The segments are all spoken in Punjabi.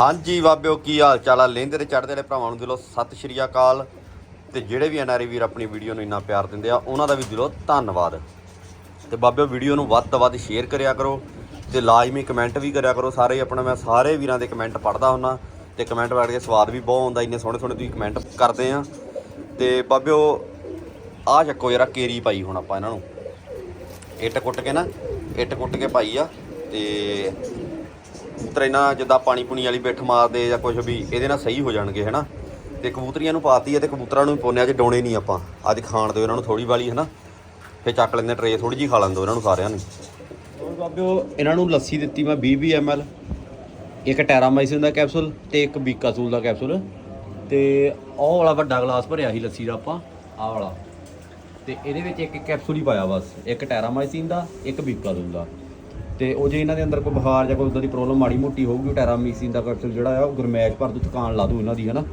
ਹਾਂਜੀ ਬਾਬਿਓ, ਕੀ ਹਾਲ ਚਾਲ ਆ? ਲਹਿੰਦੇ ਤੇ ਚੜ੍ਹਦੇ ਵਾਲੇ ਭਰਾਵਾਂ ਨੂੰ ਦਿਲੋਂ ਸਤਿ ਸ਼੍ਰੀ ਅਕਾਲ। ਤੇ ਜਿਹੜੇ ਵੀ ਐਨਆਰਈ ਵੀਰ ਆਪਣੀ ਵੀਡੀਓ ਨੂੰ ਇੰਨਾ ਪਿਆਰ ਦਿੰਦੇ ਆ, ਉਹਨਾਂ ਦਾ ਵੀ ਦਿਲੋਂ ਧੰਨਵਾਦ। ਤੇ ਬਾਬਿਓ, ਵੀਡੀਓ ਨੂੰ ਵੱਧ ਤੋਂ ਵੱਧ ਸ਼ੇਅਰ ਕਰਿਆ ਕਰੋ ਤੇ ਲਾਜ਼ਮੀ ਕਮੈਂਟ ਵੀ ਕਰਿਆ ਕਰੋ। ਸਾਰੇ ਆਪਣਾ, ਮੈਂ ਸਾਰੇ ਵੀਰਾਂ ਦੇ ਕਮੈਂਟ ਪੜ੍ਹਦਾ ਹੁੰਨਾ ਤੇ ਕਮੈਂਟ ਪੜ੍ਹ ਕੇ ਸਵਾਦ ਵੀ ਬਹੁਤ ਆਉਂਦਾ ਇੰਨੇ ਸੋਹਣੇ ਸੋਹਣੇ ਤੁਸੀਂ ਕਮੈਂਟ ਕਰਦੇ ਆ। ਤੇ ਬਾਬਿਓ ਆ ਚੱਕੋ ਜਰਾ ਕੇਰੀ ਪਾਈ ਹੁਣ ਆਪਾਂ ਇਹਨਾਂ ਨੂੰ। ਇੱਟ ਕੁੱਟ ਕੇ ਨਾ, ਇੱਟ ਕੁੱਟ ਕੇ ਪਾਈ ਆ ਤੇ ਕਬੂਤਰ ਇਹਨਾਂ ਜਿੱਦਾਂ ਪਾਣੀ ਪੁਣੀ ਵਾਲੀ ਬਿੱਠ ਮਾਰਦੇ ਜਾਂ ਕੁਝ ਵੀ, ਇਹਦੇ ਨਾਲ ਸਹੀ ਹੋ ਜਾਣਗੇ, ਹੈਨਾ? ਤੇ ਕਬੂਤਰੀਆਂ ਨੂੰ ਪਾਤੀ ਹੈ ਤੇ ਕਬੂਤਰਾਂ ਨੂੰ ਵੀ ਪਾਉਂਦੇ ਪੋਨਿਆ 'ਚ ਡੋਣੇ ਨਹੀਂ ਆਪਾਂ। ਅੱਜ ਖਾਣ ਦਿਓ ਇਹਨਾਂ ਨੂੰ ਥੋੜੀ ਵਾਲੀ, ਹੈਨਾ? ਫੇ ਚੱਕ ਲੈਂਦੇ ਟਰੇ ਥੋੜੀ ਜੀ ਖਾ ਲੈਂਦੇ ਇਹਨਾਂ ਨੂੰ ਸਾਰਿਆਂ ਨੂੰ। ਹੋਰ ਬਾਬਿਓ ਇਹਨਾਂ ਨੂੰ ਲੱਸੀ ਦਿੱਤੀ ਮੈਂ 20 20 ml ਇੱਕ ਟੈਰਾਮਾਈਸਿਨ ਦਾ ਕੈਪਸੂਲ ਤੇ ਇੱਕ ਬੀਕਾਸੂਲ ਦਾ ਕੈਪਸੂਲ। ਤੇ ਉਹ ਵਾਲਾ ਵੱਡਾ ਗਲਾਸ ਭਰਿਆ ਸੀ ਲੱਸੀ ਦਾ ਆਪਾਂ, ਆਹ ਵਾਲਾ। ਤੇ ਇਹਦੇ ਵਿੱਚ ਇੱਕ ਇੱਕ ਕੈਪਸੂਲ ਹੀ ਪਾਇਆ ਬਸ। ਇੱਕ ਟੈਰਾਮਾਈਸਿਨ ਦਾ, ਇੱਕ ਬੀਕਾਸੂਲ ਦਾ। ਤੇ ਉਹ ਜੇ ਇਹਨਾਂ ਦੇ ਅੰਦਰ ਕੋਈ ਬੁਖਾਰ ਜਾਂ ਕੋਈ ਉਦਾਂ ਦੀ ਪ੍ਰੋਬਲਮ ਮਾੜੀ ਮੋਟੀ ਹੋਊਗੀ, ਉਹ ਟੈਰਾਮੀਸਿਨ ਦਾ ਕੈਪਸੂਲ ਜਿਹੜਾ ਆ, ਉਹ ਗਰਮੈਸ਼ ਭਰ ਦੂ ਥਕਾਨ ਲਾ ਦੂ ਇਹਨਾਂ ਦੀ, ਹਨਾ?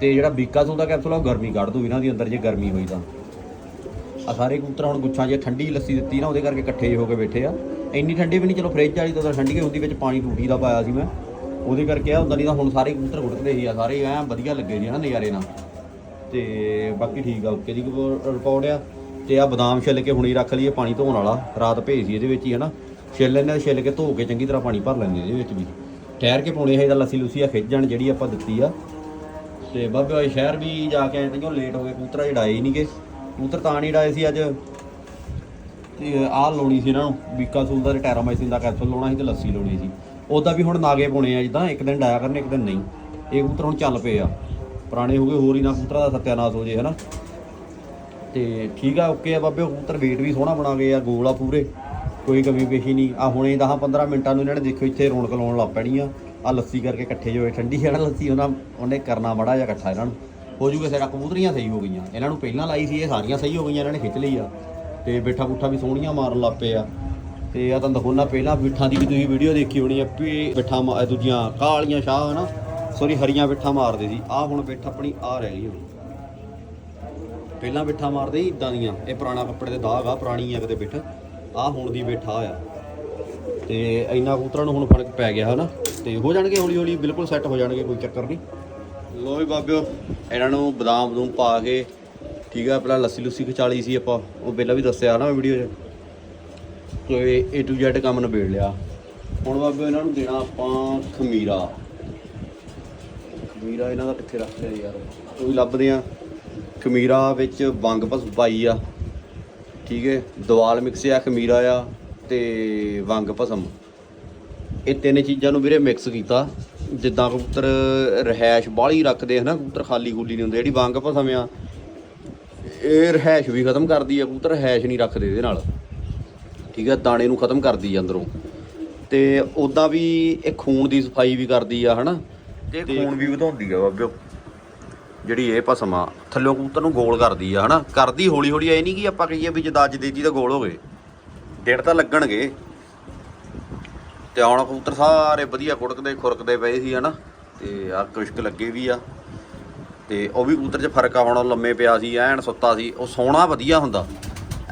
ਤੇ ਜਿਹੜਾ ਬੀਕਾਸੂਲ ਦਾ ਕੈਪਸੂਲ ਆ, ਉਹ ਗਰਮੀ ਕੱਢ ਦੂ ਇਹਨਾਂ ਦੀ ਅੰਦਰ ਜੇ ਗਰਮੀ ਹੋਈ ਤਾਂ। ਆ ਸਾਰੇ ਕਬੂਤਰ ਹੁਣ ਗੁੱਛਾਂ ਜੇ ਠੰਡੀ ਲੱਸੀ ਦਿੱਤੀ ਨਾ, ਉਹਦੇ ਕਰਕੇ ਇਕੱਠੇ ਜਿਹੇ ਹੋ ਕੇ ਬੈਠੇ ਆ। ਇੰਨੀ ਠੰਡੀ ਵੀ ਨਹੀਂ, ਚਲੋ ਫ੍ਰਿਜ ਵਾਲੀ ਤਾਂ ਠੰਡੀ ਹੀ ਹੁੰਦੀ, ਵਿੱਚ ਪਾਣੀ ਟੂਟੀ ਦਾ ਪਾਇਆ ਸੀ ਮੈਂ। ਉਹਦੇ ਕਰਕੇ ਆ ਹੁੰਦਾ ਨਹੀਂ ਤਾਂ ਹੁਣ ਸਾਰੇ ਕਬੂਤਰ ਉੱਡਦੇ ਹੀ ਆ, ਸਾਰੇ ਐ ਵਧੀਆ ਲੱਗੇ ਜੀ ਨਾ ਨਜ਼ਾਰੇ ਨਾਲ। ਤੇ ਬਾਕੀ ਠੀਕ ਆ ਓਕੇ ਜੀ ਰਿਪੋਰਟ ਆ। ਤੇ ਆ ਬਦਾਮ ਛਿੱਲ ਕੇ ਹੁਣੀ ਰੱਖ ਲਈਏ, ਪਾਣੀ ਧੋਣ ਵਾਲਾ। ਰਾਤ ਭੇਜ ਸੀ ਇਹਦੇ ਵਿੱਚ ਹੀ, ਹਨਾ। ਛਿੱਲ ਲੈਂਦੇ ਆ, ਛਿੱਲ ਕੇ ਧੋ ਕੇ ਚੰਗੀ ਤਰ੍ਹਾਂ ਪਾਣੀ ਭਰ ਲੈਂਦੇ ਇਹਦੇ ਵਿੱਚ ਵੀ। ਠਹਿਰ ਕੇ ਪਾਉਣੇ ਇਹਦਾ ਲੱਸੀ ਲੁੱਸੀ ਆ ਖਿੱਚ ਜਾਣ ਜਿਹੜੀ ਆਪਾਂ ਦਿੱਤੀ ਆ। ਤੇ ਬਾਬੇ ਹੋਏ ਸ਼ਹਿਰ ਵੀ ਜਾ ਕੇ ਆਏ ਤੇ ਲੇਟ ਹੋ ਗਏ? ਕਬੂਤਰ ਜੜਾਏ ਹੀ ਨਹੀਂਗੇ ਕੂਤਰ ਤਾਂ ਨਹੀਂ ਡਾਏ ਸੀ ਅੱਜ। ਤੇ ਆਹ ਲਾਉਣੀ ਸੀ ਇਹਨਾਂ ਨੂੰ ਬੀਕਾਸੂਲ ਦਾ ਤੇ ਟੈਰਾਮਾਈਸਿਨ ਦਾ ਕੈਪਸੂਲ ਲਾਉਣਾ ਸੀ ਤੇ ਲੱਸੀ ਲਾਉਣੀ ਸੀ। ਉਹਦਾ ਵੀ ਹੁਣ ਨਾਗੇ ਪਾਉਣੇ ਆ ਜਿੱਦਾਂ ਇੱਕ ਦਿਨ ਡਾਇਆ ਕਰਨੇ ਇੱਕ ਦਿਨ ਨਹੀਂ। ਇਹ ਕੂਤਰ ਹੁਣ ਚੱਲ ਪਏ ਆ। ਪੁਰਾਣੇ ਹੋ ਗਏ ਹੋਰ ਹੀ ਨਾ ਕਬੂਤਰਾਂ ਦਾ ਸਤਿਆਨਾਸ਼ ਹੋ ਜੇ ਹਨਾ। ਤੇ ਠੀਕ ਆ ਓਕੇ ਆ ਬਾਬੇ ਕੂਤਰ ਵੇਟ ਵੀ ਸੋਹਣਾ ਬਣਾ ਗਏ ਆ ਗੋਲ ਆ ਪੂਰੇ। ਕੋਈ ਕਮੀ ਪੇਸ਼ੀ ਨਹੀਂ। ਆ ਹੁਣੇ 10 15 ਮਿੰਟਾਂ ਨੂੰ ਇਹਨਾਂ ਨੇ ਦੇਖੋ ਇੱਥੇ ਰੌਣਕ ਲਾਉਣ ਲੱਗ ਪੈਣੀ ਆ ਆ ਲੱਸੀ ਕਰਕੇ ਇਕੱਠੇ ਜੋ ਹੋਏ ਠੰਡੀ ਹੈ ਲੱਸੀ, ਉਹਨਾਂ ਉਹਨੇ ਕਰਨਾ ਮੜਾ ਜਿਹਾ ਇਕੱਠਾ ਇਹਨਾਂ ਨੂੰ। ਹੋ ਜੂਗਾ ਸਾਡਾ ਕਬੂਤਰੀਆਂ ਸਹੀ ਹੋ ਗਈਆਂ। ਇਹਨਾਂ ਨੂੰ ਪਹਿਲਾਂ ਲਾਈ ਸੀ, ਇਹ ਸਾਰੀਆਂ ਸਹੀ ਹੋ ਗਈਆਂ, ਇਹਨਾਂ ਨੇ ਖਿੱਚ ਲਈ ਆ। ਤੇ ਬਿੱਠਾ ਬੁੱਠਾ ਵੀ ਸੋਹਣੀਆਂ ਮਾਰਨ ਲੱਗ ਪਏ ਆ ਤੇ ਆ ਤਾਂ ਦਿਖਾਉਣਾ ਪਹਿਲਾਂ ਬਿੱਠਾਂ ਦੀ ਵੀ ਤੁਸੀਂ ਵੀਡੀਓ ਦੇਖੀ ਹੋਣੀ ਆ, ਵੀ ਬਿੱਠਾਂ ਦੂਜੀਆਂ ਕਾਲੀਆਂ ਸ਼ਾਹ ਹਨਾ, ਸੌਰੀ, ਹਰੀਆਂ ਬਿੱਠਾਂ ਮਾਰਦੇ ਸੀ। ਆ ਹੁਣ ਬਿੱਠ ਆਪਣੀ ਆ ਰਹਿ ਗਈ ਹੁਣ। ਪਹਿਲਾਂ ਬਿੱਠਾ ਮਾਰਦੇ ਸੀ, ਇਦਾਂ ਦੀਆਂ। ਇਹ ਪੁਰਾਣਾ ਕੱਪੜੇ ਦੇ ਦਾਗ ਆ, ਪੁਰਾਣੀ ਆ ਕਿਤੇ ਬਿੱਠ। ਆ ਹੁਣ ਦੀ ਬੈਠਾ ਆ। ਤੇ ਇੰਨਾ ਕਬੂਤਰਾਂ ਨੂੰ ਹੁਣ ਫ਼ਰਕ ਪੈ ਗਿਆ ਹਨਾ। ਤੇ ਹੋ ਜਾਣਗੇ ਹੌਲੀ ਹੌਲੀ, ਬਿਲਕੁਲ ਸੈੱਟ ਹੋ ਜਾਣਗੇ, ਕੋਈ ਚੱਕਰ ਨਹੀਂ। ਲੋ ਵੀ ਬਾਬਿਓ, ਇਹਨਾਂ ਨੂੰ ਬਦਾਮ ਬਦੂਮ ਪਾ ਕੇ, ਠੀਕ ਆ, ਪਹਿਲਾਂ ਲੱਸੀ ਲੁੱਸੀ ਖਿਚਾਲੀ ਸੀ ਆਪਾਂ। ਉਹ ਪਹਿਲਾਂ ਵੀ ਦੱਸਿਆ ਨਾ ਵੀਡੀਓ 'ਚ। ਤੇ A to Z ਕੰਮ ਨਿਬੇੜ ਲਿਆ। ਹੁਣ ਬਾਬਿਓ, ਇਹਨਾਂ ਨੂੰ ਦੇਣਾ ਆਪਾਂ ਖਮੀਰਾ। ਖਮੀਰਾ ਇਹਨਾਂ ਦਾ ਕਿੱਥੇ ਰੱਖ ਲਿਆ ਯਾਰ? ਉਹ ਵੀ ਲੱਭਦੇ ਆ। ਖਮੀਰਾ ਵਿੱਚ ਵੰਗ ਬਸ ਬਾਈ ਆ। ਠੀਕ ਹੈ ਦਵਾਲ ਮਿਕਸ ਆ ਖਮੀਰਾ ਆ ਤੇ ਵੰਗ ਭਸਮ। ਇਹ ਤਿੰਨ ਚੀਜ਼ਾਂ ਨੂੰ ਵੀਰੇ ਮਿਕਸ ਕੀਤਾ। ਜਿੱਦਾਂ ਕਬੂਤਰ ਰਹਿائش ਬਾਹਲੀ ਰੱਖਦੇ ਹਨਾ ਕਬੂਤਰ ਖਾਲੀ ਖੂਲੀ ਨਹੀਂ ਹੁੰਦੇ ਜਿਹੜੀ ਵੰਗ ਭਸਮ ਆ ਇਹ ਰਹਿائش ਵੀ ਖਤਮ ਕਰਦੀ ਆ ਕਬੂਤਰ ਰਹਿائش ਨਹੀਂ ਰੱਖਦੇ ਇਹਦੇ ਨਾਲ। ਠੀਕ ਹੈ ਦਾਣੇ ਨੂੰ ਖਤਮ ਕਰਦੀ ਆ ਅੰਦਰੋਂ। ਤੇ ਉਦਾਂ ਵੀ ਇਹ ਖੂਨ ਦੀ ਸਫ਼ਾਈ ਵੀ ਕਰਦੀ ਆ ਹਨਾ। ਤੇ ਖੂਨ ਵੀ ਵਧਾਉਂਦੀ ਆ ਬਾਬੇ ਜਿਹੜੀ ਇਹ ਭਸਮ ਆ, ਥੱਲੋਂ ਕਬੂਤਰ ਨੂੰ ਗੋਲ ਕਰਦੀ ਆ, ਹਨਾ? ਕਰਦੀ ਹੌਲੀ ਹੌਲੀ ਐ ਨਹੀਂ ਕਿ ਆਪਾਂ ਕਹੀਏ ਵੀ ਜਦ ਅੱਜ ਦੇਤੀ ਤਾਂ ਗੋਲ ਹੋ ਗਏ। ਡੇਢ ਤਾਂ ਲੱਗਣਗੇ। ਤੇ ਹੁਣ ਕਬੂਤਰ ਸਾਰੇ ਵਧੀਆ ਕੁੜਕਦੇ ਖੁਰਕਦੇ ਪਏ ਸੀ, ਹਨਾ? ਤੇ ਆ ਕੁਸ਼ਕ ਲੱਗੇ ਵੀ ਆ। ਤੇ ਉਹ ਵੀ ਕਬੂਤਰ 'ਚ ਫ਼ਰਕ ਆ, ਹੁਣ ਉਹ ਲੰਮੇ ਪਿਆ ਸੀ, ਐਨ ਸੁੱਤਾ ਸੀ, ਉਹ ਸੌਣਾ ਵਧੀਆ ਹੁੰਦਾ।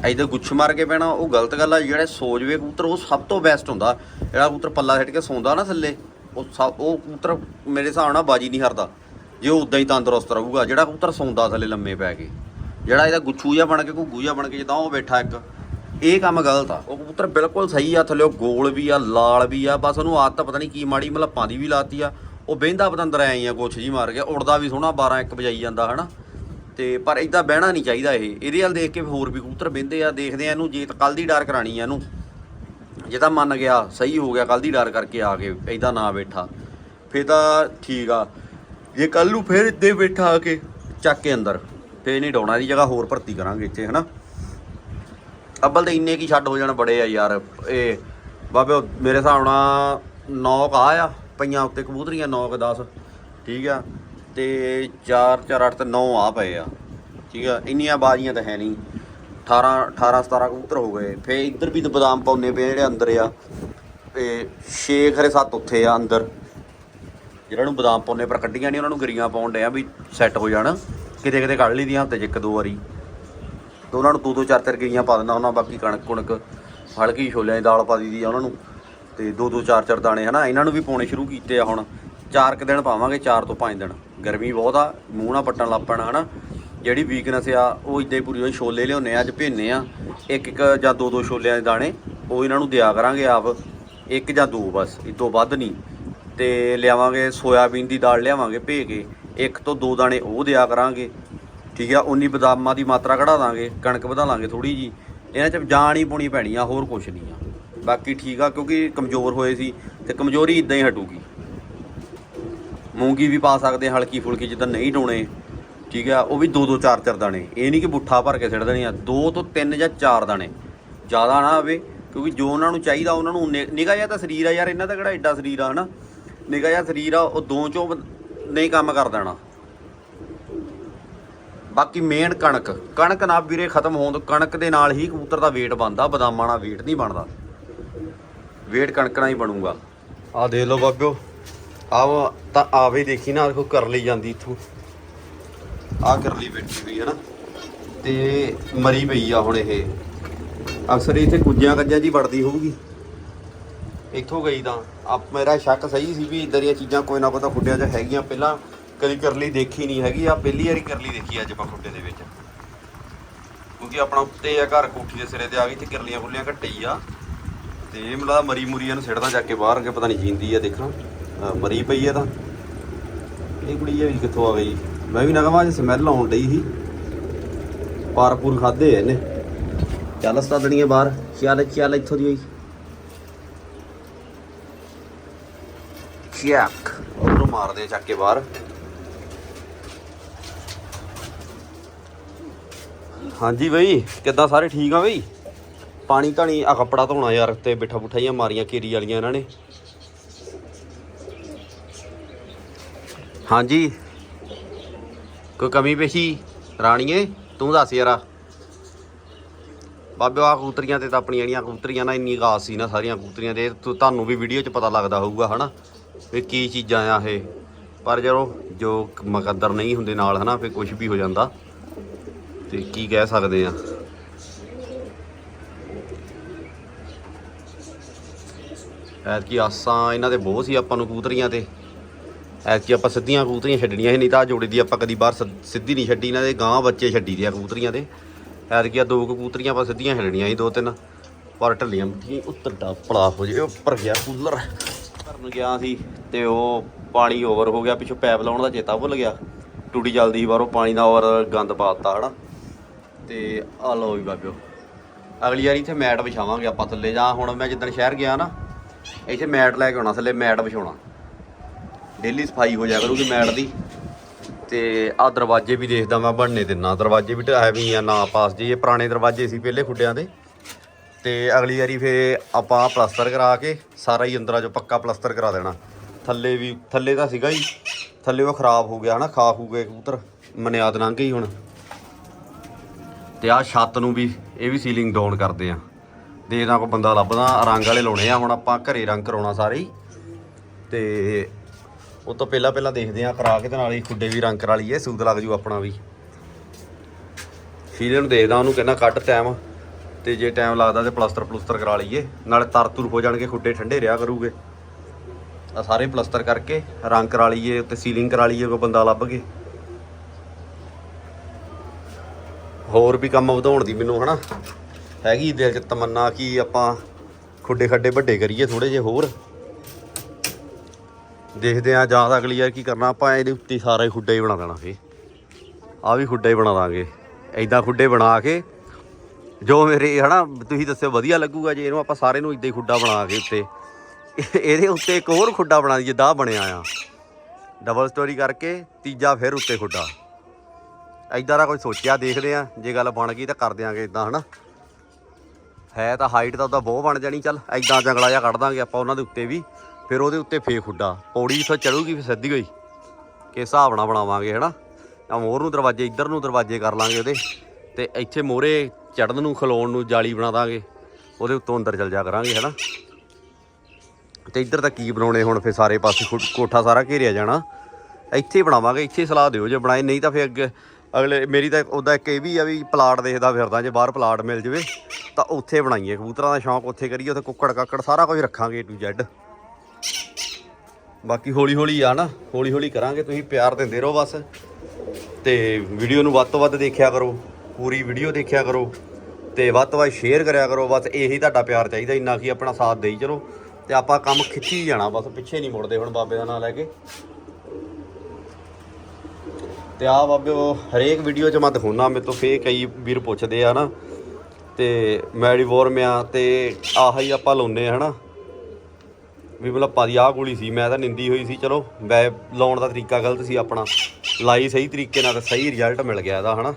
ਐਦਾਂ ਗੁੱਛ ਮਾਰ ਕੇ ਪੈਣਾ, ਉਹ ਗਲਤ ਗੱਲ ਆ, ਜਿਹੜੇ ਸੋਜਵੇ ਕਬੂਤਰ, ਉਹ ਸਭ ਤੋਂ ਬੈਸਟ ਹੁੰਦਾ। ਜਿਹੜਾ ਕਬੂਤਰ ਪੱਲਾ ਛੱਡ ਕੇ ਸੌਂਦਾ ਨਾ ਥੱਲੇ, ਉਹ ਸਭ ਉਹ ਕਬੂਤਰ ਮੇਰੇ ਹਿਸਾਬ ਨਾਲ ਬਾਜੀ ਨਹੀਂ ਹਰਦਾ। ਜੇ ਉਹ ਉਦਾਂ ਹੀ ਤੰਦਰੁਸਤ ਰਹੂਗਾ, ਜਿਹੜਾ ਕਬੂਤਰ ਸੌਂਦਾ ਥੱਲੇ ਲੰਮੇ ਪੈ ਕੇ, ਜਿਹੜਾ ਇਹਦਾ ਗੁੱਛੂ ਜਿਹਾ ਬਣ ਕੇ ਘੁੱਗੂ ਜਿਹਾ ਬਣ ਕੇ ਜਿੱਦਾਂ ਉਹ ਬੈਠਾ ਇੱਕ, ਇਹ ਕੰਮ ਗਲਤ ਆ। ਉਹ ਕਬੂਤਰ ਬਿਲਕੁਲ ਸਹੀ ਆ, ਥੱਲੇ ਗੋਲ ਵੀ ਆ, ਲਾਲ ਵੀ ਆ, ਬਸ ਉਹਨੂੰ ਆਦਤ ਪਤਾ ਨਹੀਂ ਕੀ ਮਾੜੀ ਮਲੱਪਾਂ ਦੀ ਵੀ ਲਾਤੀ ਆ। ਉਹ ਬਹਿੰਦਾ ਪਤੰਦਰ ਐਂ ਆ ਕੁਛ ਜੀ ਮਾਰ ਗਿਆ, ਉੜਦਾ ਵੀ ਸੋਹਣਾ 12 1 ਵਜਾਈ ਜਾਂਦਾ, ਹਨਾ। ਤੇ ਪਰ ਇਦਾਂ ਬਹਿਣਾ ਨਹੀਂ ਚਾਹੀਦਾ ਇਹ। ਇਹਦੇ ਵੱਲ ਦੇਖ ਕੇ ਹੋਰ ਵੀ ਕਬੂਤਰ ਬਹਿੰਦੇ ਆ, ਦੇਖਦੇ ਆ ਇਹਨੂੰ, ਜੇ ਤਾਂ ਕੱਲ ਦੀ ਡਰ ਕਰਾਣੀ ਆ ਇਹਨੂੰ। ਜੇ ਤਾਂ ਮੰਨ ਗਿਆ, ਸਹੀ ਹੋ ਗਿਆ ਕੱਲ ਦੀ ਡਰ ਕਰਕੇ ਆ ਕੇ ਇਦਾਂ ਨਾ ਬੈਠਾ। ਫੇਰ ਤਾਂ ਠੀਕ ਆ। ਜੇ ਕੱਲ ਨੂੰ ਫੇਰ ਇੱਦੇ ਬੈਠਾ ਆ ਕੇ। ਚੱਕ ਕੇ ਅੰਦਰ। ਫੇਰ ਨਹੀਂ ਡਾਉਣਾ ਦੀ ਜਗ੍ਹਾ ਹੋਰ ਭਰਤੀ ਕਰਾਂਗੇ ਇੱਥੇ, ਹਨਾ? ਅੱਬਲ ਤੇ ਇੰਨੇ ਕੀ ਛੱਡ ਹੋ ਜਾਣ ਬੜੇ ਆ ਯਾਰ। ਇਹ ਬਾਬੇ ਉਹ ਮੇਰੇ ਹਿਸਾਬ ਨਾਲ 9 ਆ ਆ, ਪਈਆਂ ਉੱਤੇ ਕਬੂਤਰੀਆਂ 9 ਕ 10 ਠੀਕ ਆ? ਤੇ 4 4 8 ਤੇ 9 ਆ ਪਏ ਆ। ਠੀਕ ਆ? ਇੰਨੀਆਂ ਬਾਜ਼ੀਆਂ ਤਾਂ ਹੈ ਨਹੀਂ। 18 18 17 ਕਬੂਤਰ ਹੋ ਗਏ। ਫੇ ਇੱਧਰ ਵੀ ਤਾਂ ਬਦਾਮ ਪਾਉਨੇ ਪਏ ਜਿਹੜੇ ਅੰਦਰ ਆ। ਤੇ 6 ਖਰੇ 7 ਉੱਥੇ ਆ ਅੰਦਰ। ਜਿਹਨਾਂ ਨੂੰ ਬਦਾਮ ਪਾਉਨੇ ਪਰ ਕੱਢੀਆਂ ਨਹੀਂ ਉਹਨਾਂ ਨੂੰ ਗਰੀਆਂ ਪਾਉਣ ਡਿਆ ਵੀ ਸੈੱਟ ਹੋ ਜਾਣ। ਕਿਤੇ ਕਿਤੇ ਕੱਢ ਲਈਆਂ ਹਫ਼ਤੇ 'ਚ ਇੱਕ ਦੋ ਵਾਰੀ। ਤੇ ਉਹਨਾਂ ਨੂੰ ਦੋ ਦੋ ਚਾਰ ਚਾਰ ਗਰੀਆਂ ਪਾ ਦਿੰਦਾ ਉਹਨਾਂ ਬਾਕੀ ਕਣਕ ਕੁਣਕ ਹਲਕੀ ਛੋਲਿਆਂ ਦੀ ਦਾਲ ਪਾ ਦਈਦੀ ਆ ਉਹਨਾਂ ਨੂੰ। ਤੇ ਦੋ ਦੋ ਚਾਰ ਚਾਰ ਦਾਣੇ ਹਨਾ, ਇਹਨਾਂ ਨੂੰ ਵੀ ਪਾਉਣੇ ਸ਼ੁਰੂ ਕੀਤੇ ਆ ਹੁਣ। ਚਾਰ ਕੁ ਦਿਨ ਪਾਵਾਂਗੇ, ਚਾਰ ਤੋਂ ਪੰਜ ਦਿਨ। ਗਰਮੀ ਬਹੁਤ ਆ, ਮੂੰਹ ਨਾ ਪੱਟਣ ਲੱਗ ਪੈਣਾ ਹਨਾ। ਜਿਹੜੀ ਵੀਕਨੈਸ ਆ, ਉਹ ਇਦਾਂ ਹੀ ਪੂਰੀ ਹੋਈ, ਛੋਲੇ ਲਿਆਉਨੇ ਆ, ਅੱਜ ਭੇਨੇ ਆ। ਇੱਕ ਇੱਕ ਜਾਂ ਦੋ ਦੋ ਛੋਲਿਆਂ ਦੇ ਦਾਣੇ, ਉਹ ਇਹਨਾਂ ਨੂੰ ਦਿਆ ਕਰਾਂਗੇ ਆਪ। ਇੱਕ ਜਾਂ ਦੋ ਬਸ, ਇਹ ਤੋਂ ਵੱਧ ਨਹੀਂ। ਤੇ ਲਿਆਵਾਂਗੇ ਸੋਇਆਬੀਨ ਦੀ ਦਾਲ ਲਿਆਵਾਂਗੇ ਭੇ ਕੇ। ਇੱਕ ਤੋਂ ਦੋ ਦਾਣੇ ਉਹ ਦਿਆ ਕਰਾਂਗੇ। ਠੀਕ ਆ, ਉਨੀ ਬਦਾਮਾਂ ਦੀ ਮਾਤਰਾ ਘਟਾ ਦਾਂਗੇ, ਕਣਕ ਵਧਾ ਲਾਂਗੇ ਥੋੜੀ ਜੀ। ਇਹਨਾਂ 'ਚ ਜਾਣ ਹੀ ਪਾਉਣੀ ਪੈਣੀ ਆ, ਹੋਰ ਕੁਛ ਨਹੀਂ ਆ। ਬਾਕੀ ਠੀਕ ਆ, ਕਿਉਂਕਿ ਕਮਜ਼ੋਰ ਹੋਏ ਸੀ ਤੇ ਕਮਜ਼ੋਰੀ ਇਦਾਂ ਹੀ ਹਟੂਗੀ। ਮੂੰਗੀ ਵੀ ਪਾ ਸਕਦੇ ਹਲਕੀ ਫੁਲਕੀ ਜਿੱਦਾਂ ਨਹੀਂ ਡੋਣੇ। ਠੀਕ ਆ, ਉਹ ਵੀ ਦੋ ਦੋ ਚਾਰ ਚਾਰ ਦਾਣੇ। ਇਹ ਨਹੀਂ ਕਿ ਬੁੱਠਾ ਭਰ ਕੇ ਸਿੱਟ ਦੇਣੇ ਆ, ਦੋ ਤੋਂ ਤਿੰਨ ਜਾਂ ਚਾਰ ਦਾਣੇ। ਜ਼ਿਆਦਾ ਨਾ ਹੋਵੇ ਕਿਉਂਕਿ ਜੋ ਉਹਨਾਂ ਨੂੰ ਚਾਹੀਦਾ ਉਹਨਾਂ ਨੂੰ ਨਿਗਾ ਜਿਹਾ ਤਾਂ ਸਰੀਰ ਆ ਯਾਰ, ਇਹਨਾਂ ਦਾ ਕਿਹੜਾ ਐਡਾ ਸਰੀਰ ਆ, ਹਨਾ? ਨਿਗਾ ਜਿਹਾ ਸਰੀਰ ਆ, ਉਹ ਦੋ ਚੋਂ ਨਹੀਂ ਕੰਮ ਕਰ ਦੇਣਾ। ਬਾਕੀ ਮੇਨ ਕਣਕ। ਕਣਕ ਨਾ ਵੀਰੇ ਖਤਮ ਹੋਣ ਤੋਂ, ਕਣਕ ਦੇ ਨਾਲ ਹੀ ਕਬੂਤਰ ਦਾ weight ਬਣਦਾ, ਬਦਾਮਾਂ ਨਾਲ weight ਨਹੀਂ ਬਣਦਾ। weight ਕਣਕ ਨਾਲ ਹੀ ਬਣੂਗਾ। ਆ ਦੇਖ ਲਓ ਬਾਬਿਓ ਆ ਤਾਂ ਆਵੇ ਦੇਖੀ ਨਾ, ਦੇਖੋ ਕਰ ਲਈ ਜਾਂਦੀ ਇਥੋਂ। ਆ ਕਰ ਲਈ ਬੈਠੀ ਹੋਈ ਹੈ ਨਾ। ਤੇ ਮਰੀ ਪਈ ਆ ਹੁਣ ਇਹ। ਅਕਸਰ ਇੱਥੇ ਕੁੱਜਿਆਂ ਕੱਜਿਆਂ ਜੀ ਵੜਦੀ ਹੋਊਗੀ। ਇੱਥੋਂ ਗਈ ਤਾਂ ਆਪ ਮੇਰਾ ਸ਼ੱਕ ਸਹੀ ਸੀ ਵੀ ਇਦਾਂ ਦੀਆਂ ਚੀਜ਼ਾਂ ਕੋਈ ਨਾ ਕੋਈ ਤਾਂ ਖੁੱਡਿਆਂ 'ਚ ਹੈਗੀਆਂ। ਪਹਿਲਾਂ ਕਦੀ ਕਰਲੀ ਦੇਖੀ ਨਹੀਂ ਹੈਗੀ ਆ ਪਹਿਲੀ ਵਾਰੀ ਕਰਲੀ ਦੇਖੀ ਅੱਜ ਆਪਾਂ ਖੁੱਡੇ ਦੇ ਵਿੱਚ। ਕਿਉਂਕਿ ਆਪਣਾ ਉੱਤੇ ਆ, ਘਰ ਕੋਠੀ ਦੇ ਸਿਰੇ ਤੇ ਆ ਗਈ ਤੇ ਕਰਲੀਆਂ ਖੁੱਲੀਆਂ ਘੱਟੀ ਆ। ਤੇ ਇਹ ਮਿਲਾ ਮਰੀ ਮੁਰੀਆਂ ਨੂੰ ਸਿੜਦਾ ਜਾ ਕੇ ਬਾਹਰ ਅੱਗੇ ਪਤਾ ਨਹੀਂ ਜੀਂਦੀ ਆ, ਦੇਖਣਾ। ਮਰੀ ਪਈ ਆ ਤਾਂ। ਇਹ ਕੁੜੀ ਇਹ ਵੀ ਕਿੱਥੋਂ ਆ ਗਈ? ਮੈਂ ਵੀ ਨਾ ਕਹਾਂ ਅੱਜ ਸਮੈਲ ਆਉਣ ਡਈ ਸੀ। ਪਾਰਪੂਰ ਖਾਦੇ ਇਹਨੇ। ਚੱਲ ਸਤਾਦਣੀਏ ਬਾਹਰ। ਚੱਲ ਚੱਲ ਇੱਥੋਂ ਦੀ ਹੋਈ। ਚੱਕ ਉਹਨੂੰ ਮਾਰਦੇ ਆ ਚੱਕ ਕੇ ਬਾਹਰ। ਹਾਂਜੀ ਬਈ, ਕਿੱਦਾਂ ਸਾਰੇ ਠੀਕ ਆ ਬਈ? ਪਾਣੀ ਧਾਣੀ ਆ ਕੱਪੜਾ ਧੋਣਾ ਯਾਰ, ਤੇ ਬਿਠਾ ਬੁਠਾ ਜਿਹੀਆਂ ਮਾਰੀਆਂ ਕੇਰੀ ਵਾਲੀਆਂ ਇਹਨਾਂ ਨੇ। ਹਾਂਜੀ। ਕੋਈ ਕਮੀ ਪੇਸ਼ੀ ਰਾਣੀਏ? ਤੂੰ ਦੱਸ ਯਾਰਾ। ਬਾਬੇ ਆ ਕਬੂਤਰੀਆਂ ਤੇ ਤਾਂ ਆਪਣੀਆਂ ਜਿਹੜੀਆਂ ਕਬੂਤਰੀਆਂ ਨਾ, ਇੰਨੀ ਗਾਸ ਸੀ ਨਾ ਸਾਰੀਆਂ ਕਬੂਤਰੀਆਂ ਦੇ ਤੁਹਾਨੂੰ ਵੀ ਵੀਡੀਓ 'ਚ ਪਤਾ ਲੱਗਦਾ ਹੋਊਗਾ, ਹਨਾ? ਵੀ ਕੀ ਚੀਜ਼ਾਂ ਆ ਇਹ? ਪਰ ਜਦੋਂ ਜੋ ਮੁਕੱਦਰ ਨਹੀਂ ਹੁੰਦੇ ਨਾਲ, ਹਨਾ, ਫਿਰ ਕੁਝ ਵੀ ਹੋ ਜਾਂਦਾ। ਤੇ ਕੀ ਕਹਿ ਸਕਦੇ ਆ? ਐਤਕੀ ਆਸਾਂ ਇਹਨਾਂ ਦੇ ਬਹੁਤ ਸੀ ਆਪਾਂ ਨੂੰ ਕੂਤਰੀਆਂ ਤੇ। ਐਤਕੀ ਆਪਾਂ ਸਿੱਧੀਆਂ ਕੂਤਰੀਆਂ ਛੱਡਣੀਆਂ ਸੀ, ਨਹੀਂ ਤਾਂ ਜੋੜੀ ਦੀ ਆਪਾਂ ਕਦੀ ਬਾਹਰ ਸਿੱਧੀ ਨਹੀਂ ਛੱਡੀ, ਇਹਨਾਂ ਦੇ ਗਾਂ ਬੱਚੇ ਛੱਡੀ ਦੇ ਆ ਕੂਤਰੀਆਂ ਦੇ। ਐਤਕੀ ਆ ਦੋ ਕੁ ਕਬੂਤਰੀਆਂ ਆਪਾਂ ਸਿੱਧੀਆਂ ਛੱਡਣੀਆਂ ਸੀ, ਦੋ ਤਿੰਨ। ਪਰ ਢੱਲੀਆਂ ਮਿੱਠੀਆਂ ਉੱਤਰ ਦਾ ਪੜਾ ਹੋ ਜੇ, ਉੱਪਰ ਗਿਆ ਕੂਲਰ। ਕਰਨ ਗਿਆ ਸੀ ਤੇ ਉਹ ਪਾਣੀ ਓਵਰ ਹੋ ਗਿਆ, ਪਿੱਛੋਂ ਪੈਪ ਲਾਉਣ ਦਾ ਚੇਤਾ ਭੁੱਲ ਗਿਆ। ਟੂਟੀ ਚੱਲਦੀ ਸੀ ਬਾਹਰੋਂ, ਪਾਣੀ ਦਾ ਓਵਰ ਗੰਦ ਪਾਤਾ ਹਨਾ। ਤੇ ਆ ਲਓ ਵੀ ਬਾਬਿਓ, ਅਗਲੀ ਵਾਰੀ ਇੱਥੇ ਮੈਟ ਵਿਛਾਵਾਂਗੇ ਆਪਾਂ ਥੱਲੇ, ਜਾਂ ਹੁਣ ਮੈਂ ਜਿੱਦਣ ਸ਼ਹਿਰ ਗਿਆ ਨਾ, ਇੱਥੇ ਮੈਟ ਲੈ ਕੇ ਆਉਣਾ, ਥੱਲੇ ਮੈਟ ਵਿਛਾਉਣਾ। ਡੇਲੀ ਸਫ਼ਾਈ ਹੋ ਜਾ ਕਰੂਗੀ ਮੈਟ ਦੀ। ਤੇ ਆ ਦਰਵਾਜ਼ੇ ਵੀ ਦੇਖਦਾ ਮੈਂ ਬਣਨੇ ਦਿੰਨਾ ਦਰਵਾਜ਼ੇ ਵੀ ਢਾਇਆ ਵੀ ਆ, ਨਾ ਪਾਸ ਜੀ ਇਹ ਪੁਰਾਣੇ ਦਰਵਾਜ਼ੇ ਸੀ ਪਹਿਲੇ ਖੁੱਡਿਆਂ ਦੇ। ਤੇ ਅਗਲੀ ਵਾਰੀ ਫੇ ਆਪਾਂ ਪਲਸਤਰ ਕਰਾ ਕੇ ਸਾਰਾ ਹੀ ਅੰਦਰਾਂ ਚੋਂ ਪੱਕਾ ਪਲਸਤਰ ਕਰਾ ਦੇਣਾ। ਥੱਲੇ ਵੀ, ਥੱਲੇ ਤਾਂ ਸੀਗਾ ਹੀ। ਥੱਲੇ ਉਹ ਖਰਾਬ ਹੋ ਗਿਆ ਹਨਾ, ਖਾ ਖੂ ਗਏ ਕਬੂਤਰ। ਮਨਿਆਦ ਲੰਘ ਗਈ ਹੁਣ। ਤੇ ਆਹ ਛੱਤ ਨੂੰ ਵੀ, ਇਹ ਵੀ ਸੀਲਿੰਗ ਡਾਊਨ ਕਰਦੇ ਆ। ਦੇਖਦਾ ਕੋਈ ਬੰਦਾ ਲੱਭਦਾ, ਰੰਗ ਵਾਲੇ ਲਾਉਣੇ ਆ। ਹੁਣ ਆਪਾਂ ਘਰੇ ਰੰਗ ਕਰਾਉਣਾ ਸਾਰੇ ਹੀ। ਤੇ ਉਹ ਤੋਂ ਪਹਿਲਾਂ ਪਹਿਲਾਂ ਦੇਖਦੇ ਆ, ਕਰਾ ਕੇ ਤੇ ਨਾਲ ਹੀ ਖੁੱਡੇ ਵੀ ਰੰਗ ਕਰਾ ਲਈਏ। ਸੂਦ ਲੱਗ ਜੂ ਆਪਣਾ ਵੀ। ਫੀਲੇ ਨੂੰ ਦੇਖਦਾ, ਉਹਨੂੰ ਕਹਿੰਦਾ, ਕੱਢ ਟਾਈਮ ਤੇ ਜੇ ਟਾਈਮ ਲੱਗਦਾ ਤੇ ਪਲਸਤਰ ਪਲਸਤਰ ਕਰਾ ਲਈਏ, ਨਾਲੇ ਤਰ ਤੁਰ ਹੋ ਜਾਣਗੇ, ਖੁੱਡੇ ਠੰਡੇ ਰਿਹਾ ਕਰੂਗੇ। ਆ ਸਾਰੇ ਪਲਸਤਰ ਕਰਕੇ ਰੰਗ ਕਰਾ ਲਈਏ, ਉੱਤੇ ਸੀਲਿੰਗ ਕਰਾ ਲਈਏ, ਕੋਈ ਬੰਦਾ ਲੱਭ ਕੇ। ਹੋਰ ਵੀ ਕੰਮ ਵਧਾਉਣ ਦੀ ਮੈਨੂੰ, ਹਨਾ? ਹੈਗੀ ਦਿਲ 'ਚ ਤਮੰਨਾ ਕਿ ਆਪਾਂ ਖੁੱਡੇ ਖੱਡੇ ਵੱਡੇ ਕਰੀਏ ਥੋੜੇ ਜਿਹੇ ਹੋਰ। ਦੇਖਦੇ ਆ ਜਾਂ ਤਾਂ ਅਗਲੀ ਵਾਰ ਕੀ ਕਰਨਾ, ਆਪਾਂ ਇਹਦੇ ਉੱਤੇ ਸਾਰੇ ਹੀ ਖੁੱਡਾ ਹੀ ਬਣਾ ਦੇਣਾ ਫੇ ਆ ਵੀ ਖੁੱਡਾ ਹੀ ਬਣਾ ਦਾਂਗੇ। ਐਦਾਂ ਖੁੱਡੇ ਬਣਾ ਕੇ ਜੋ ਮੇਰੇ, ਹਨਾ, ਤੁਸੀਂ ਦੱਸਿਓ ਵਧੀਆ ਲੱਗੂਗਾ ਜੇ ਇਹਨੂੰ ਆਪਾਂ ਸਾਰੇ ਨੂੰ ਇਦਾਂ ਹੀ ਖੁੱਡਾ ਬਣਾ ਕੇ ਉੱਤੇ। ਇਹਦੇ ਉੱਤੇ ਇੱਕ ਹੋਰ ਖੁੱਡਾ ਬਣਾ ਦਈਏ ਦਾ ਬਣਿਆ ਆ। ਡਬਲ ਸਟੋਰੀ ਕਰਕੇ ਤੀਜਾ ਫਿਰ ਉੱਤੇ ਖੁੱਡਾ। ਐਦਾਂ ਦਾ ਕੋਈ ਸੋਚਿਆ, ਦੇਖਦੇ ਆ। ਜੇ ਗੱਲ ਬਣ ਗਈ ਤਾਂ ਕਰ ਦਿਆਂਗੇ ਇਦਾਂ ਹਨਾ। ਹੈ ਤਾਂ ਹਾਈਟ ਤਾਂ ਉਹਦਾ ਬਹੁਤ ਬਣ ਜਾਣੀ, ਚੱਲ ਐਦਾਂ ਜੰਗਲਾ ਜਿਹਾ ਕੱਢ ਦਾਂਗੇ ਆਪਾਂ ਉਹਨਾਂ ਦੇ ਉੱਤੇ ਵੀ। ਫਿਰ ਉਹਦੇ ਉੱਤੇ ਫੇਕ ਖੁੱਡਾ। ਪੌੜੀ ਇੱਥੋਂ ਚੜੂਗੀ, ਫਿਰ ਸਿੱਧੀ ਹੋਈ। ਕਿਸ ਹਿਸਾਬ ਨਾਲ ਬਣਾਵਾਂਗੇ, ਹਨਾ। ਆ ਮੋਰ ਨੂੰ ਦਰਵਾਜ਼ੇ, ਇੱਧਰ ਨੂੰ ਦਰਵਾਜ਼ੇ ਕਰ ਲਾਂਗੇ ਉਹਦੇ। ਤੇ ਇੱਥੇ ਮੋਰੇ ਚੜਨ ਨੂੰ, ਖਲੋਣ ਨੂੰ ਜਾਲੀ ਬਣਾ ਦਾਂਗੇ। ਉਹਦੇ ਉੱਤੋਂ ਅੰਦਰ ਚਲ ਜਾ ਕਰਾਂਗੇ, ਹਨਾ? ਤੇ ਇੱਧਰ ਤਾਂ ਕੀ ਬਣਾਉਣੇ ਹੁਣ ਫਿਰ ਸਾਰੇ ਪਾਸੇ ਖੁ- ਕੋਠਾ ਸਾਰਾ ਘੇਰਿਆ ਜਾਣਾ। ਇੱਥੇ ਬਣਾਵਾਂਗੇ, ਇੱਥੇ ਸਲਾਹ ਦਿਓ ਜੇ ਬਣਾਏ। ਨਹੀਂ ਤਾਂ ਫਿਰ ਅੱਗੇ ਅਗਲੇ, ਮੇਰੀ ਤਾਂ ਉਹਦਾ ਇੱਕ ਇਹ ਵੀ ਆ ਵੀ ਪਲਾਟ ਦੇਖਦਾ ਫਿਰਦਾ, ਜੇ ਬਾਹਰ ਪਲਾਟ ਮਿਲ ਜਵੇ, ਤਾਂ ਉੱਥੇ ਬਣਾਈਏ। ਕਬੂਤਰਾਂ ਦਾ ਸ਼ੌਂਕ ਉੱਥੇ ਕਰੀਏ, ਉੱਥੇ ਕੁੱਕੜ ਕਾਕੜ ਸਾਰਾ ਕੁਝ ਰੱਖਾਂਗੇ ਟੂ to ਬਾਕੀ ਹੌਲੀ ਹੌਲੀ ਆ ਨਾ ਹੌਲੀ ਹੌਲੀ ਕਰਾਂਗੇ। ਤੁਸੀਂ ਪਿਆਰ ਦਿੰਦੇ ਰਹੋ ਬਸ। ਤੇ ਵੀਡੀਓ ਨੂੰ ਵੱਧ ਤੋਂ ਵੱਧ ਦੇਖਿਆ ਕਰੋ। ਪੂਰੀ ਵੀਡੀਓ ਦੇਖਿਆ ਕਰੋ ਤੇ ਵੱਧ ਤੋਂ ਵੱਧ ਸ਼ੇਅਰ ਕਰਿਆ ਕਰੋ। ਬਸ ਇਹੀ ਤੁਹਾਡਾ ਪਿਆਰ ਚਾਹੀਦਾ, ਇੰਨਾ ਕੀ ਆਪਣਾ ਸਾਥ ਦੇਈ ਚਲੋ। ਤੇ ਆਪਾਂ ਕੰਮ ਖਿੱਚੀ ਜਾਣਾ, ਬਸ ਪਿੱਛੇ ਨਹੀਂ ਮੁੜਦੇ ਹੁਣ ਬਾਬੇ ਦਾ ਨਾਂ ਲੈ ਕੇ। ਤੇ ਆ ਬਾਬੇ ਉਹ ਹਰੇਕ ਵੀਡੀਓ 'ਚ ਮੈਂ ਦਿਖਾਉਣਾ ਮੇਰੇ ਤੋਂ ਫੇਰ ਕਈ ਵੀਰ ਪੁੱਛਦੇ ਆ ਨਾ। ਤੇ ਮੈਡੀ ਵੋਰਮਿਆ ਤੇ ਆਹ ਹੀ ਆਪਾਂ ਲਾਉਨੇ ਆ, ਹਨਾ। ਵੀ ਮਤਲਬ ਪਾਦੀ ਆਹ ਗੋਲੀ ਸੀ, ਮੈਂ ਤਾਂ ਨਿੰਦੀ ਹੋਈ ਸੀ, ਚਲੋ ਵੈ ਲਾਉਣ ਦਾ ਤਰੀਕਾ ਗਲਤ ਸੀ ਆਪਣਾ। ਲਾਈ ਸਹੀ ਤਰੀਕੇ ਨਾਲ ਤੇ ਸਹੀ ਰਿਜ਼ਲਟ ਮਿਲ ਗਿਆ ਇਹਦਾ, ਹਨਾ।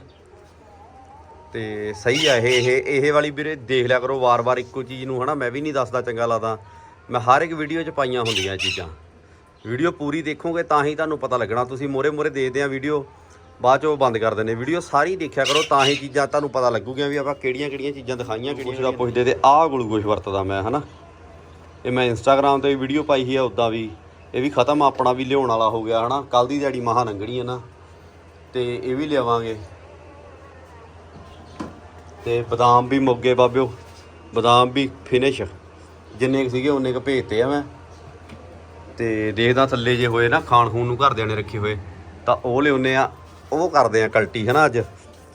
ਤੇ ਸਹੀ ਆ ਇਹ ਇਹ ਇਹ ਵਾਲੀ ਵੀਰੇ ਦੇਖ ਲਿਆ ਕਰੋ ਵਾਰ-ਵਾਰ ਇੱਕੋ ਚੀਜ਼ ਨੂੰ, ਹਨਾ, ਮੈਂ ਵੀ ਨਹੀਂ ਦੱਸਦਾ ਚੰਗਾ ਲੱਗਦਾ। ਮੈਂ ਹਰ ਇੱਕ ਵੀਡੀਓ 'ਚ ਪਾਈਆਂ ਹੁੰਦੀਆਂ ਚੀਜ਼ਾਂ। ਵੀਡੀਓ ਪੂਰੀ ਦੇਖੋਗੇ ਤਾਂ ਹੀ ਤੁਹਾਨੂੰ ਪਤਾ ਲੱਗਣਾ। ਤੁਸੀਂ ਮੋਰੇ ਮੋਰੇ ਦੇਖਦੇ ਆ ਵੀਡੀਓ, ਬਾਅਦ ਚੋਂ ਬੰਦ ਕਰ ਦਿੰਦੇ। ਵੀਡੀਓ ਸਾਰੀ ਦੇਖਿਆ ਕਰੋ ਤਾਂ ਹੀ ਚੀਜ਼ਾਂ ਤੁਹਾਨੂੰ ਪਤਾ ਲੱਗੂਗੀਆਂ ਵੀ ਆਪਾਂ ਕਿਹੜੀਆਂ ਕਿਹੜੀਆਂ ਚੀਜ਼ਾਂ ਦਿਖਾਈਆਂ, ਕਿਹੜੀਆਂ ਦਾ ਪੁੱਛਦੇ ਤੇ ਆਹ ਗਲੂਕੋਸ਼ ਵਰਤਦਾ ਮੈਂ, ਹਨਾ। ਇਹ ਮੈਂ ਇੰਸਟਾਗ੍ਰam ਤੇ ਵੀਡੀਓ ਪਾਈ ਸੀ ਉਦਾਂ ਵੀ। ਇਹ ਵੀ ਖਤਮ, ਆਪਣਾ ਵੀ ਲਿਆਉਣ ਵਾਲਾ ਹੋ ਗਿਆ, ਹਨਾ। ਕੱਲ ਦੀ ਦਿਹਾੜੀ ਮਹਾ ਲੰਘਣੀ ਹੈ ਨਾ। ਤੇ ਇਹ ਵੀ ਲਿਆਵਾਂਗੇ। ਤੇ ਬਦਾਮ ਵੀ ਮੁੱਗੇ ਬਾਬਿਓ ਬਦਾਮ ਵੀ ਫਿਨਿਸ਼ ਜਿੰਨੇ ਕੁ ਸੀਗੇ ਉਹਨੇ ਕੁ ਭੇਜਤੇ ਆ ਮੈਂ। ਤੇ ਦੇਖਦਾ ਥੱਲੇ ਜੇ ਹੋਏ ਨਾ ਖਾਣ ਖੂਨ ਨੂੰ ਘਰਦਿਆਂ ਨੇ ਰੱਖੇ ਹੋਏ। ਤਾਂ ਉਹ ਲਿਆਉਨੇ ਆ ਉਹ ਕਰਦੇ ਆ ਕਲਟੀ ਹੈ ਨਾ ਅੱਜ।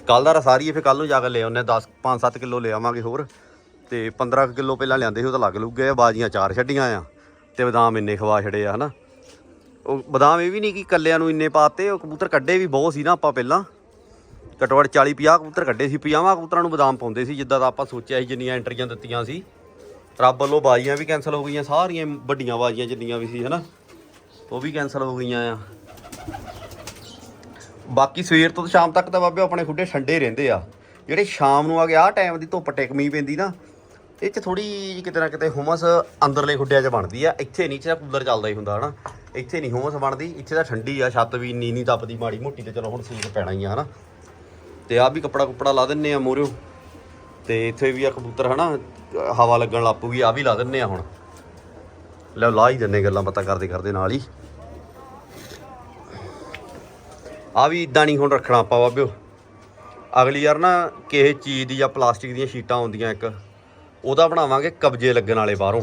ਕੱਲ ਦਾ ਸਾਰੀ ਫਿਰ ਕੱਲ ਨੂੰ ਜਾ ਕੇ ਲੈ ਆਉਨੇ 10 5-7 ਕਿਲੋ ਲੈ ਆਵਾਂਗੇ ਹੋਰ। ਤੇ 15 ਕਿਲੋ ਪਹਿਲਾਂ ਲਿਆਂਦੇ ਸੀ ਉਹ ਤਾਂ ਲੱਗ ਲੁੱਗ ਗਏ ਆ, ਬਾਜੀਆਂ ਚਾਰ ਛੱਡੀਆਂ ਆ। ਤੇ ਬਦਾਮ ਇੰਨੇ ਖਵਾ ਛੜੇ ਆ ਹਨਾ। ਉਹ ਬਦਾਮ ਇਹ ਵੀ ਨਹੀਂ ਕਿ ਕੱਲਿਆਂ ਨੂੰ ਇੰਨੇ ਪਾਤੇ ਉਹ ਕਬੂਤਰ ਕੱਢੇ ਵੀ ਬਹੁਤ ਸੀ ਨਾ ਆਪਾਂ ਪਹਿਲਾਂ। ਘੱਟੋ ਘੱਟ 40 50 ਕਬੂਤਰ ਕੱਢੇ ਸੀ 50 ਕਬੂਤਰਾਂ ਨੂੰ ਬਦਾਮ ਪਾਉਂਦੇ ਸੀ, ਜਿੱਦਾਂ ਦਾ ਆਪਾਂ ਸੋਚਿਆ ਸੀ, ਜਿੰਨੀਆਂ ਐਂਟਰੀਆਂ ਦਿੱਤੀਆਂ ਸੀ। ਰੱਬ ਵੱਲੋਂ ਬਾਜ਼ੀਆਂ ਵੀ ਕੈਨਸਲ ਹੋ ਗਈਆਂ, ਸਾਰੀਆਂ ਵੱਡੀਆਂ ਬਾਜ਼ੀਆਂ ਜਿੰਨੀਆਂ ਵੀ ਸੀ, ਹਨਾ? ਉਹ ਵੀ ਕੈਨਸਲ ਹੋ ਗਈਆਂ ਆ। ਬਾਕੀ ਸਵੇਰ ਤੋਂ ਸ਼ਾਮ ਤੱਕ ਤਾਂ ਬਾਬੇ ਆਪਣੇ ਖੁੱਡੇ ਠੰਡੇ ਰਹਿੰਦੇ ਆ। ਜਿਹੜੇ ਸ਼ਾਮ ਨੂੰ ਆ ਗਿਆ ਆ ਟਾਈਮ ਦੀ ਧੁੱਪ ਟਿਕਮੀ ਪੈਂਦੀ ਨਾ, ਇਹ ਚ ਥੋੜੀ ਕਿਤੇ ਨਾ ਕਿਤੇ ਹੁਮਸ ਅੰਦਰਲੇ ਖੁੱਡਿਆਂ 'ਚ ਬਣਦੀ ਆ। ਇੱਥੇ ਨਹੀਂ ਨੀਚੇ ਕੂਲਰ ਚੱਲਦਾ ਹੀ ਹੁੰਦਾ, ਹਨਾ? ਇੱਥੇ ਨਹੀਂ ਹੁਮਸ ਬਣਦੀ, ਇੱਥੇ ਤਾਂ ਠੰਡੀ ਆ, ਛੱਤ ਵੀ ਇੰਨੀ ਨਹੀਂ ਤਪਦੀ, ਮਾੜੀ ਮੋਟੀ ਤੇ ਚਲੋ ਹੁਣ ਸੂਟ ਪੈਣਾ ਹੀ ਆ, ਹਨਾ? ਤੇ ਆ ਵੀ ਕੱਪੜਾ ਕੁਪੜਾ ਲਾ ਦਿੰਨੇ ਆ ਮੋਰਿਓ। ਤੇ ਇੱਥੇ ਵੀ ਆ ਕਬੂਤਰ ਹਨਾ, ਹਵਾ ਲੱਗਣ ਲੱਪੂਗੀ ਆ ਵੀ ਲਾ ਦਿੰਨੇ ਆ ਹੁਣ। ਲੈ ਲਾ ਹੀ ਦਿੰਨੇ ਗੱਲਾਂ ਪਤਾ ਕਰਦੇ ਕਰਦੇ ਨਾਲ ਹੀ। ਆ ਵੀ ਇਦਾਂ ਨਹੀਂ ਹੁਣ ਰੱਖਣਾ ਆਪਾਂ ਬਾਬਿਓ। ਅਗਲੀ ਯਾਰ ਨਾ ਕਿਸੇ ਚੀਜ਼ ਦੀ ਜਾਂ ਪਲਾਸਟਿਕ ਦੀਆਂ ਸ਼ੀਟਾਂ ਆਉਂਦੀਆਂ ਇੱਕ, ਉਹਦਾ ਬਣਾਵਾਂਗੇ ਕਬਜੇ ਲੱਗਣ ਵਾਲੇ ਬਾਹਰੋਂ।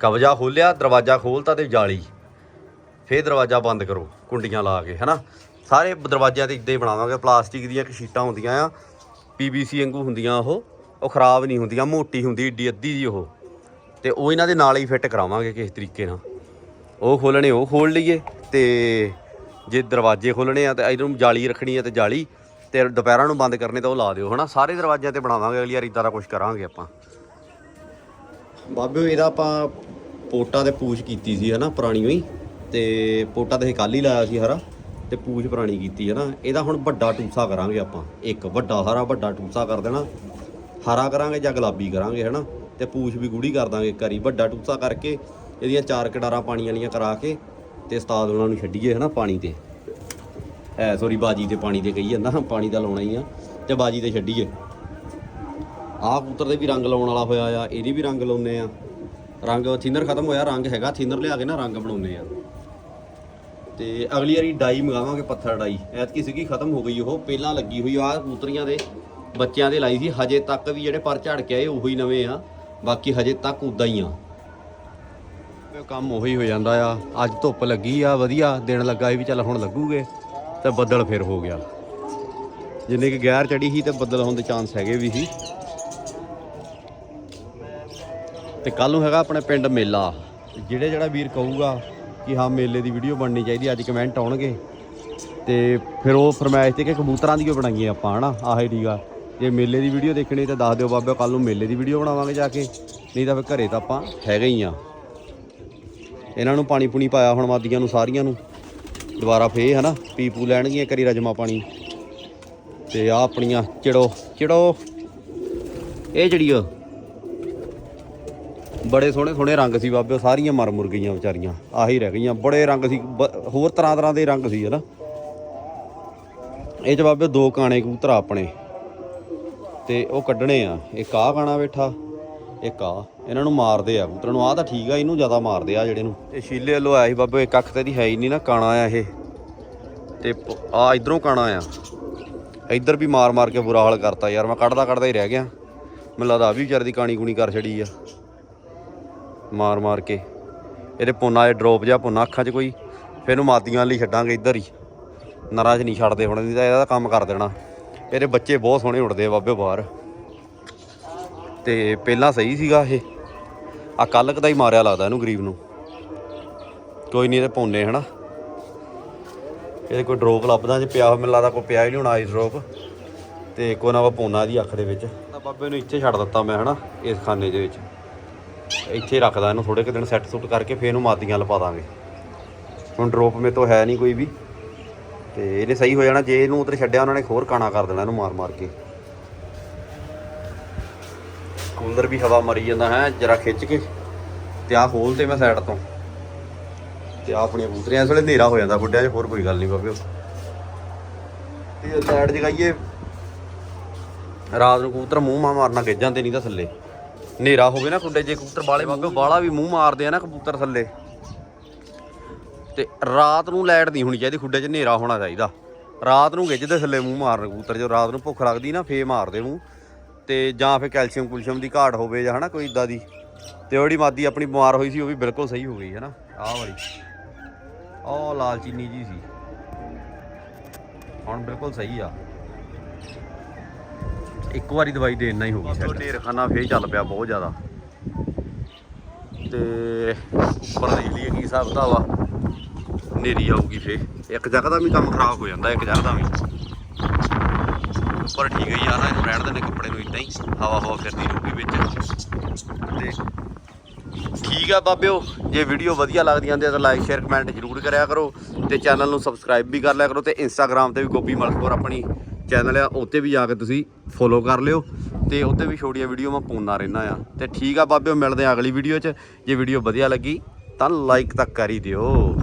ਕਬਜਾ ਖੋਲਿਆ ਦਰਵਾਜ਼ਾ ਖੋਲਤਾ ਤੇ ਜਾਲੀ। ਫੇਰ ਦਰਵਾਜ਼ਾ ਬੰਦ ਕਰੋ, ਕੁੰਡੀਆਂ ਲਾ ਕੇ, ਹੈਨਾ? ਸਾਰੇ ਦਰਵਾਜ਼ਿਆਂ ਤੇ ਇਦਾਂ ਹੀ ਬਣਾਵਾਂਗੇ, ਪਲਾਸਟਿਕ ਦੀਆਂ ਇੱਕ ਸ਼ੀਟਾਂ ਹੁੰਦੀਆਂ ਆ ਪੀਵੀਸੀ ਵਾਂਗੂ ਹੁੰਦੀਆਂ ਉਹ ਉਹ ਖਰਾਬ ਨਹੀਂ ਹੁੰਦੀਆਂ, ਮੋਟੀ ਹੁੰਦੀ, ਏਡੀ ਅੱਧੀ ਜੀ ਉਹ। ਤੇ ਉਹ ਇਹਨਾਂ ਦੇ ਨਾਲ ਹੀ ਫਿੱਟ ਕਰਾਵਾਂਗੇ ਕਿਸੇ ਤਰੀਕੇ ਨਾਲ। ਉਹ ਖੋਲਣੇ ਉਹ ਖੋਲ ਲਈਏ ਤੇ ਜੇ ਦਰਵਾਜ਼ੇ ਖੋਲਣੇ ਆ ਤੇ ਇਹਨੂੰ ਜਾਲੀ ਰੱਖਣੀ ਆ ਤੇ ਜਾਲੀ, ਤੇ ਦੁਪਹਿਰਾਂ ਨੂੰ ਬੰਦ ਕਰਨੇ ਤਾਂ ਉਹ ਲਾ ਦਿਓ, ਹਨਾ? ਸਾਰੇ ਦਰਵਾਜ਼ਿਆਂ ਤੇ ਬਣਾਵਾਂਗੇ, ਅਗਲੀ ਵਾਰ ਇਦਾਂ ਦਾ ਕੁਝ ਕਰਾਂਗੇ ਆਪਾਂ। ਬਾਬੇ, ਇਹਦਾ ਆਪਾਂ ਪੋਟਾ ਤੇ ਪੂਛ ਕੀਤੀ ਸੀ, ਹਨਾ? ਪੁਰਾਣੀ ਹੋਈ ਤੇ ਪੋਟਾ ਤੇ ਕੱਲ ਹੀ ਲਾਇਆ ਸੀ ਹਰਾ। ਤੇ ਪੂਛ ਪੁਰਾਣੀ ਕੀਤੀ ਹੈ ਨਾ, ਇਹਦਾ ਹੁਣ ਵੱਡਾ ਟੂਸਾ ਕਰਾਂਗੇ ਆਪਾਂ। ਇੱਕ ਵੱਡਾ ਹਰਾ, ਵੱਡਾ ਟੂਸਾ ਕਰ ਦੇਣਾ। ਹਰਾ ਕਰਾਂਗੇ ਜਾਂ ਗੁਲਾਬੀ ਕਰਾਂਗੇ, ਹਨਾ? ਤੇ ਪੂਛ ਵੀ ਗੂੜੀ ਕਰ ਦਾਂਗੇ ਇੱਕ ਵੱਡਾ ਟੂਸਾ ਕਰਕੇ ਇਹਦੀਆਂ ਚਾਰ ਕਡਾਰਾਂ ਪਾਣੀ ਵਾਲੀਆਂ ਕਰਾ ਕੇ ਤੇ ਉਸਤਾਦ ਉਹਨਾਂ ਨੂੰ ਛੱਡੀਏ, ਹਨਾ, ਪਾਣੀ ਤੇ। ਐ ਸੋਰੀ ਬਾਜੀ ਤੇ ਪਾਣੀ ਤੇ ਕਹੀ ਜਾਂਦਾ, ਪਾਣੀ ਤਾਂ ਲਾਉਣਾ ਹੀ ਆ। ਤੇ ਬਾਜੀ ਤੇ ਛੱਡੀਏ। ਆਹ ਕਬੂਤਰ ਦੇ ਵੀ ਰੰਗ ਲਾਉਣ ਵਾਲਾ ਹੋਇਆ ਆ, ਇਹਦੀ ਵੀ ਰੰਗ ਲਾਉਨੇ ਆ। ਰੰਗ ਥਿਨਰ ਖਤਮ ਹੋਇਆ, ਰੰਗ ਹੈਗਾ, ਥਿਨਰ ਲਿਆ ਕੇ ਨਾ ਰੰਗ ਬਣਾਉਨੇ ਆ। ਤੇ ਅਗਲੀ ਵਾਰੀ ਡਾਈ ਮੰਗਾਵਾਂਗੇ ਪੱਥਰ ਡਾਈ। ਐਤਕੀ ਸੀਗੀ ਖਤਮ ਹੋ ਗਈ ਉਹ, ਪਹਿਲਾਂ ਲੱਗੀ ਹੋਈ ਆ, ਕਬੂਤਰੀਆਂ ਦੇ ਬੱਚਿਆਂ ਦੇ ਲਾਈ ਸੀ, ਹਜੇ ਤੱਕ ਵੀ ਜਿਹੜੇ ਪਰ ਝੜ ਕੇ ਆਏ, ਉਹੀ ਨਵੇਂ ਆ, ਬਾਕੀ ਹਜੇ ਤੱਕ ਉਦਾਂ ਹੀ ਆ। ਕੰਮ ਉਹੀ ਹੋ ਜਾਂਦਾ ਆ, ਅੱਜ ਧੁੱਪ ਲੱਗੀ ਆ, ਵਧੀਆ, ਦਿਨ ਲੱਗਾ ਸੀ ਵੀ ਚੱਲ ਹੁਣ ਲੱਗੂਗੇ, ਤੇ ਬੱਦਲ ਫਿਰ ਹੋ ਗਿਆ। ਜਿੰਨੇ ਕਿ ਗੈਰ ਚੜੀ ਸੀ ਤੇ ਬੱਦਲ ਹੋਣ ਦੇ ਚਾਂਸ ਹੈਗੇ ਵੀ ਸੀ। ਤੇ ਕੱਲ ਨੂੰ ਹੈਗਾ ਆਪਣੇ ਪਿੰਡ ਮੇਲਾ, ਜਿਹੜੇ ਜਿਹੜਾ ਵੀਰ ਕਹੂਗਾ ਕਿ ਹਾਂ, ਮੇਲੇ ਦੀ ਵੀਡੀਓ ਬਣਨੀ ਚਾਹੀਦੀ ਅੱਜ ਕਮੈਂਟ ਆਉਣਗੇ। ਤੇ ਫਿਰ ਉਹ ਫਰਮਾਇਸ਼ ਤੇ ਕਿ ਕਬੂਤਰਾਂ ਦੀ ਕਿਉਂ ਬਣਾਈਏ ਆਪਾਂ, ਹਨਾ, ਆਹੇ ਠੀਕ ਜੇ ਮੇਲੇ ਦੀ ਵੀਡੀਓ ਦੇਖਣੀ ਤਾਂ ਦੱਸ ਦਿਓ ਬਾਬਾ ਕੱਲ ਨੂੰ ਮੇਲੇ ਦੀ ਵੀਡੀਓ ਬਣਾਵਾਂਗੇ ਜਾ ਕੇ। ਨਹੀਂ ਤਾਂ ਫਿਰ ਘਰੇ ਤਾਂ ਆਪਾਂ ਹੈਗੇ ਹੀ ਆ। ਇਹਨਾਂ ਨੂੰ ਪਾਣੀ ਪੂਣੀ ਪਾਇਆ ਹੁਣ ਮਾਦੀਆਂ ਨੂੰ, ਸਾਰੀਆਂ ਨੂੰ। ਦੁਬਾਰਾ ਫੇ ਹਨਾ, ਪੀਪੂ ਲੈਣਗੀਆਂ ਕਰੀ ਰਜਮਾ ਪਾਣੀ। ਤੇ ਆ ਆਪਣੀਆਂ, ਚਿੜੋ ਚਿੜੋ। ਇਹ ਜਿਹੜੀ ਬੜੇ ਸੋਹਣੇ ਸੋਹਣੇ ਰੰਗ ਸੀ ਬਾਬੇ ਸਾਰੀਆਂ ਮਰ ਮੁਰ ਗਈਆਂ ਵਿਚਾਰੀਆਂ, ਆਹੀ ਰਹਿ ਗਈਆਂ, ਬੜੇ ਰੰਗ ਸੀ, ਬ- ਹੋਰ ਤਰ੍ਹਾਂ ਤਰ੍ਹਾਂ ਦੇ ਰੰਗ ਸੀ ਹਨਾ। ਇਹ ਚ ਬਾਬੇ ਦੋ ਕਾਣੇ ਕਬੂਤਰ ਆਪਣੇ, ਤੇ ਉਹ ਕੱਢਣੇ ਆ, ਇੱਕ ਆ ਕਾਣਾ ਬੈਠਾ, ਇੱਕ ਆ ਇਹਨਾਂ ਨੂੰ ਮਾਰਦੇ ਆ ਕਬੂਤਰ ਨੂੰ ਆ ਤਾਂ ਠੀਕ ਆ, ਇਹਨੂੰ ਜ਼ਿਆਦਾ ਮਾਰਦੇ ਆ ਜਿਹੜੇ ਨੂੰ। ਇਹ ਸ਼ੀਲੇ ਵੱਲੋਂ ਆਇਆ ਸੀ ਬਾਬੇ, ਇੱਕ ਅੱਖ ਤੇ ਦੀ ਹੈ ਹੀ ਨਹੀਂ ਨਾ, ਕਾਣਾ ਆ ਇਹ। ਤੇ ਆ ਇਧਰੋਂ ਕਾਣਾ ਆ। ਇੱਧਰ ਵੀ ਮਾਰ ਮਾਰ ਕੇ ਬੁਰਾ ਹਾਲ ਕਰਤਾ ਯਾਰ, ਮੈਂ ਕੱਢਦਾ ਕੱਢਦਾ ਹੀ ਰਹਿ ਗਿਆ। ਮੈਨੂੰ ਲੱਗਦਾ ਆ ਵੀ ਵਿਚਾਰੇ ਦੀ ਕਾਣੀ ਕੂਣੀ ਕਰ ਛੜੀ ਆ। ਮਾਰ ਮਾਰ ਕੇ। ਇਹਦੇ ਪੁੰਨਾ ਦੇ ਡ੍ਰੌਪ ਜਾਂ ਪੁੰਨਾ ਅੱਖਾਂ 'ਚ ਕੋਈ, ਫਿਰ ਇਹਨੂੰ ਮਾਦੀਆਂ ਲਈ ਛੱਡਾਂਗੇ ਇੱਧਰ ਹੀ। ਨਰਾਂ 'ਚ ਨਹੀਂ ਛੱਡਦੇ ਹੁਣ ਨਹੀਂ ਤਾਂ ਇਹਦਾ ਕੰਮ ਕਰ ਦੇਣਾ। ਇਹਦੇ ਬੱਚੇ ਬਹੁਤ ਸੋਹਣੇ ਉੱਡਦੇ ਆ ਬਾਬੇ ਬਾਹਰ। ਤੇ ਪਹਿਲਾਂ ਸਹੀ ਸੀਗਾ ਇਹ। ਆ ਕੱਲ ਕਦਾ ਹੀ ਮਾਰਿਆ ਲੱਗਦਾ ਇਹਨੂੰ ਗਰੀਬ ਨੂੰ। ਕੋਈ ਨਹੀਂ ਇਹਦੇ ਪੌਨੇ, ਹਨਾ। ਇਹਦੇ ਕੋਈ ਡ੍ਰੌਪ ਲੱਭਦਾ ਜੇ ਪਿਆ ਹੋਇਆ, ਮੈਨੂੰ ਲੱਗਦਾ ਕੋਈ ਪਿਆ ਹੀ ਨਹੀਂ ਹੋਣਾ ਆਈਸ ਡ੍ਰੌਪ ਤੇ ਕੋਈ ਨਾ ਵਾ ਪੌਨਾ ਦੀ ਅੱਖ ਦੇ ਵਿੱਚ। ਤਾਂ ਬਾਬੇ ਨੂੰ ਇੱਥੇ ਛੱਡ ਦਿੱਤਾ ਮੈਂ, ਹਨਾ, ਇਸ ਖਾਨੇ ਦੇ ਵਿੱਚ। ਇੱਥੇ ਰੱਖਦਾ ਇਹਨੂੰ ਥੋੜੇ ਕੁ ਦਿਨ ਸੈੱਟ ਸੁੱਟ ਕਰਕੇ ਫੇਰ ਇਹਨੂੰ ਮਾਦੀਆਂ ਲਪਾ ਦਾਂਗੇ। ਹੁਣ ਡ੍ਰੌਪ ਮੇ ਤੋਂ ਹੈ ਨਹੀਂ ਕੋਈ ਵੀ। ਤੇ ਇਹਨੇ ਸਹੀ ਹੋ ਜਾਣਾ, ਜੇ ਇਹਨੂੰ ਉਧਰ ਛੱਡਿਆ, ਉਹਨਾਂ ਨੇ ਹੋਰ ਕਾਣਾ ਕਰ ਦੇਣਾ ਇਹਨੂੰ ਮਾਰ ਮਾਰ ਕੇ। ਕੂਲਰ ਵੀ ਹਵਾ ਮਰੀ ਜਾਂਦਾ, ਹੈ, ਜਰਾ ਖਿੱਚ ਕੇ। ਤੇ ਆਹ ਖੋਲ ਤੇ ਮੈਂ ਸਾਈਡ ਤੋਂ। ਤੇ ਆਹ ਆਪਣੀਆਂ ਕਬੂਤਰੀਆਂ ਇਸ ਵੇਲੇ ਹਨੇਰਾ ਹੋ ਜਾਂਦਾ ਬੁੱਢਿਆਂ 'ਚ, ਹੋਰ ਕੋਈ ਗੱਲ ਨਹੀਂ ਬਾਬਿਓ ਤੇ ਸਾਈਡ ਜਗਾਈਏ। ਰਾਤ ਨੂੰ ਕਬੂਤਰ ਮੂੰਹ ਮਾ ਮਾਰਨਾ ਖਿੱਚ ਜਾਂਦੇ ਨਹੀਂ ਤਾਂ ਥੱਲੇ। ਹਨੇਰਾ ਹੋਵੇ ਨਾ ਖੁੱਡੇ ਜੇ ਕਬੂਤਰ ਬਾਲੇ ਬਾਬੇ ਬਾਲਾ ਵੀ ਮੂੰਹ ਮਾਰਦੇ ਆ ਨਾ ਕਬੂਤਰ ਥੱਲੇ। ਤੇ ਰਾਤ ਨੂੰ ਲਾਈਟ ਨਹੀਂ ਹੋਣੀ ਚਾਹੀਦੀ ਖੁੱਡੇ 'ਚ, ਹਨੇਰਾ ਹੋਣਾ ਚਾਹੀਦਾ। ਰਾਤ ਨੂੰ ਗਿੱਜਦੇ ਥੱਲੇ ਮੂੰਹ ਮਾਰਨ ਕਬੂਤਰ, ਜਦੋਂ ਰਾਤ ਨੂੰ ਭੁੱਖ ਲੱਗਦੀ ਨਾ ਫੇ ਮਾਰਦੇ ਮੂੰਹ। ਤੇ ਜਾਂ ਫਿਰ ਕੈਲਸ਼ੀਅਮ ਕੁਲਸ਼ੀਅਮ ਦੀ ਘਾਟ ਹੋਵੇ ਜਾਂ ਹਨਾ ਕੋਈ ਇਦਾਂ ਦੀ। ਤੇ ਉਹ ਮਾਦੀ ਆਪਣੀ ਬਿਮਾਰ ਹੋਈ ਸੀ, ਉਹ ਵੀ ਬਿਲਕੁਲ ਸਹੀ ਹੋ ਗਈ ਹੈ ਨਾ, ਆਹ ਵਾਲੀ। ਆਹ ਲਾਲ ਚੀਨੀ ਜੀ ਸੀ। ਹੁਣ ਬਿਲਕੁਲ ਸਹੀ ਆ। ਇੱਕ ਵਾਰੀ ਦਵਾਈ ਦੇਣ ਨਾਲ ਹੀ ਹੋ ਗਈ ਸੈੱਟ ਢੇਰਖਾਨਾ ਫੇਰ ਚੱਲ ਪਿਆ ਬਹੁਤ ਜ਼ਿਆਦਾ। ਤੇ ਉੱਪਰ ਦੇਖ ਲਈਏ ਕੀ ਹਿਸਾਬ ਕਿਤਾਬ ਆ। ਨੇਰੀ ਆਊਗੀ ਫੇ ਇੱਕ ਜਗ੍ਹਾ ਦਾ ਵੀ ਕੰਮ ਖਰਾਬ ਹੋ ਜਾਂਦਾ, ਇੱਕ ਜਗ੍ਹਾ ਦਾ ਵੀ। ਉੱਪਰ ਠੀਕ ਹੀ ਆ ਨਾ ਇਹਨੂੰ ਰਹਿਣ ਦੇਣੇ ਕੱਪੜੇ ਨੂੰ ਇਦਾਂ ਹੀ। ਹਵਾ ਹਵਾ ਫਿਰਦੀ ਰਹੂਗੀ ਵਿੱਚ। ਤੇ ਠੀਕ ਆ ਬਾਬਿਓ, ਜੇ ਵੀਡੀਓ ਵਧੀਆ ਲੱਗਦੀਆਂ ਹੁੰਦੀਆਂ ਤਾਂ ਲਾਈਕ ਸ਼ੇਅਰ ਕਮੈਂਟ ਜ਼ਰੂਰ ਕਰਿਆ ਕਰੋ। ਤੇ ਚੈਨਲ ਨੂੰ ਸਬਸਕ੍ਰਾਈਬ ਵੀ ਕਰ ਲਿਆ ਕਰੋ ਤੇ ਇੰਸਟਾਗ੍ਰam ਤੇ ਵੀ ਗੋਪੀ ਮਲਕਪੁਰ ਆਪਣੀ ਚੈਨਲ ਆ, ਉੱਤੇ ਵੀ ਜਾ ਕੇ ਤੁਸੀਂ ਫੋਲੋ ਕਰ ਲਿਓ ਤੇ ਉੱਤੇ ਵੀ ਛੋਟੀਆਂ ਵੀਡੀਓ ਮੈਂ ਪਾਉਂਦਾ ਰਹਿਣਾ ਆ। ਤੇ ਠੀਕ ਆ ਬਾਬਿਓ, ਮਿਲਦੇ ਆ ਅਗਲੀ ਵੀਡੀਓ 'ਚ। ਜੇ ਵੀਡੀਓ ਵਧੀਆ ਲੱਗੀ ਤਾਂ ਲਾਈਕ ਤਾਂ ਕਰ ਹੀ ਦਿਓ।